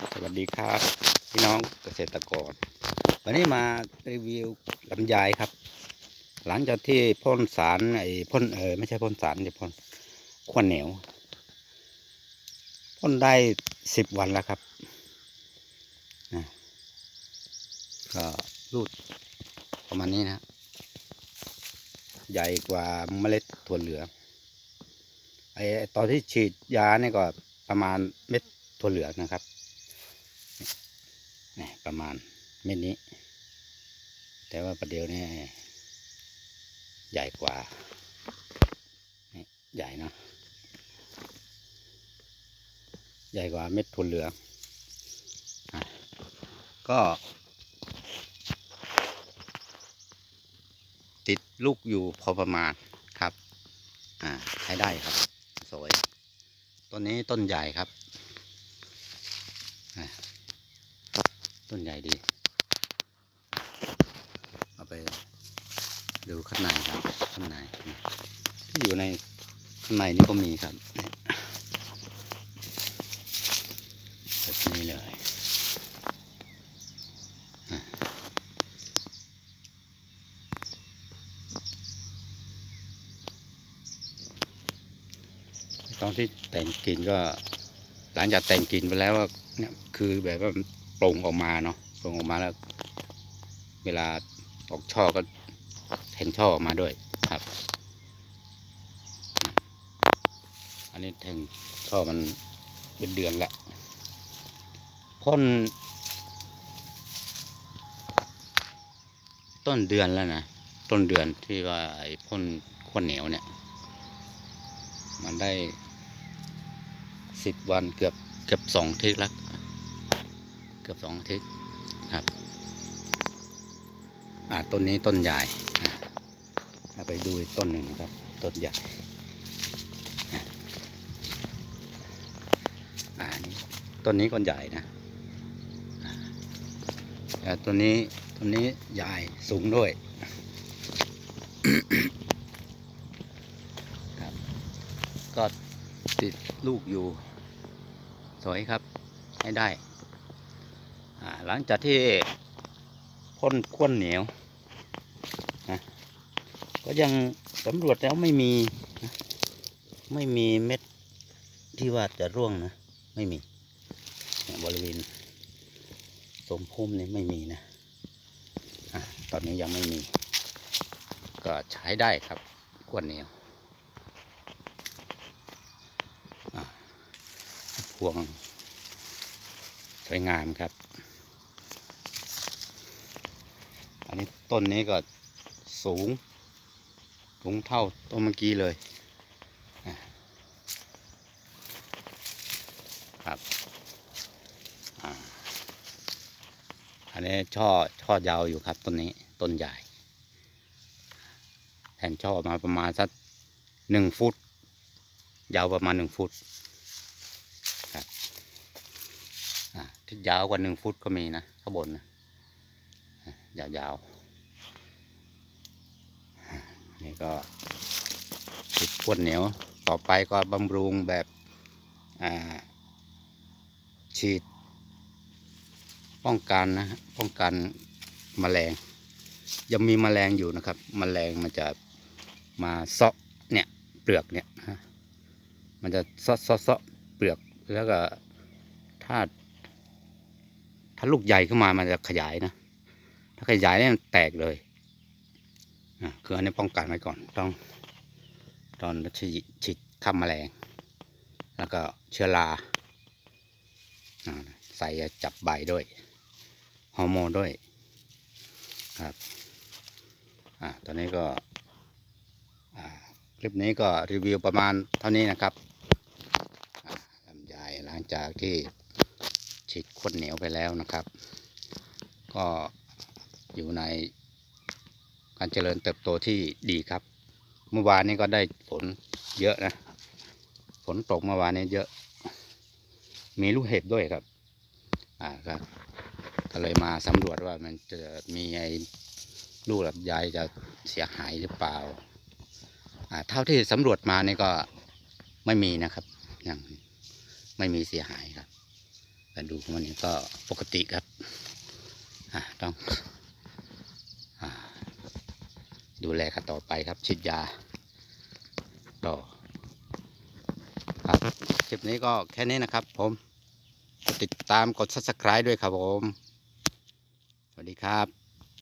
สวัสดีครับ พี่น้องเกษตรกร วันนี้มารีวิวลำไยครับ หลังจากที่พ่นสารไอ้พ่นเออไม่ใช่พ่นสารเดี๋ยวพ่นขวนเหนียวพ่นได้สิบวันแล้วครับนะก็รูดประมาณนี้นะ ใหญ่กว่าเมล็ดถั่วเหลืองไอ้ตอนที่ฉีดยาเนี่ยก็ประมาณเม็ดถั่วเหลืองนะครับ นี่ประมาณเม็ดนี้ แต่ว่าประเดี๋ยวนี้ใหญ่กว่านี่ใหญ่เนะใหญ่กว่าเม็ดทุนเหลืองอก็ ติดลูกอยู่พอประมาณครับ อ่า ใช้ได้ครับ สวย ต้นนี้ต้นใหญ่ครับอะ ต้นใหญ่ดี เอาไปดูข้างในครับข้างในที่อยู่ในข้างในนี่ก็มีครับแบบนี้เลยตอนที่แต่งกิ่งก็หลังจากแต่งกิ่งไปแล้วก็เนี่ยคือแบบว่า ปร่งออกมาเนาะปร่งออกมาแล้ว เวลาออกช่อก็แทงช่อออกมาด้วยครับ อันนี้แทงช่อมันเป็นเดือนละพ่นต้นเดือนแล้วนะต้นเดือนที่ว่าไอ้พ่นข้าวเหนียวเนี่ย มันได้สิบวันเกือบเกือบสองทิตย์แล้ว กือบสองอาทิตย์ครับอ่าต้นนี้ต้นใหญ่เราไปดูต้นหนึ่งครับต้นใหญ่นะอ่านี่ต้นนี้ก็ใหญ่นะแล้วต้นนี้ต้นนี้ใหญ่สูงด้วยครับก็ติดลูกอยู่ สวยครับ ให้ได้ หลังจากที่พ่นข้วนเหนียวนะก็ยังสำรวจแล้วไม่มีนะไม่มีเม็ดที่ว่าจะร่วงนะ ไม่มีเนี่ยบริเวณสมพุ่มนี่ไม่มีนะอะตอนนี้ยังไม่มี ก็ใช้ได้ครับข้วนเหนียวพวงสวยงามครับ อันนี้ต้นนี้ก็สูง สูงเท่าต้นเมื่อกี้เลยครับอันนี้ช่อช่อยาวอยู่ครับต้นนี้ต้นใหญ่แทงช่อมาประมาณสักหนึ่งฟุต ยาวประมาณหนึ่งฟุตครับอ่าที่ยาวกว่าหนึ่งฟุตก็มีนะข้างบนนะ ยาวๆ นี่ก็ติดพวดเหนียว ต่อไปก็บำรุงแบบฉีด ป้องกันนะป้องกันแมลง ยังมีแมลงอยู่นะครับแมลงมันจะมาเซาะเนี่ยเปลือกเนี่ยฮะมันจะเซาะเซาะเซาะเปลือกแล้วก็ถ้าถ้าลูกใหญ่ขึ้นมามันจะขยายนะ ถ้าขยายเนี่ยมันแตกเลยคืออันนี้ป้องกันไว้ก่อนต้องตอนฉีดฉีดฆ่าแมลง แล้วก็เชื้อราอใส่จับใบด้วยฮอร์โมนด้วยครับอ่าตอนนี้ก็คลิปนี้ก็รีวิวประมาณเท่านี้นะครับอ่าลำไยหลังจากที่ฉีดข้นเหนียวไปแล้วนะครับ ก็ อยู่ในการเจริญเติบโตที่ดีครับ เมื่อวานนี้ก็ได้ฝนเยอะนะ ฝนตกเมื่อวานนี้เยอะ มีลูกเห็บด้วยครับ อ่าครับก็เลยมาสำรวจว่ามันจะมีไอ้ลูกลำไยจะเสียหายหรือเปล่า อ่า เท่าที่สำรวจมานี่ก็ไม่มีนะครับยังไม่มีเสียหายครับกระดูมันนี่ก็ปกติครับ อะต้อง ดูแลกันต่อไปครับฉีดยาต่อครับคลิปนี้ก็แค่นี้นะครับผมติดตามกด subscribe ด้วยครับผม สวัสดีครับ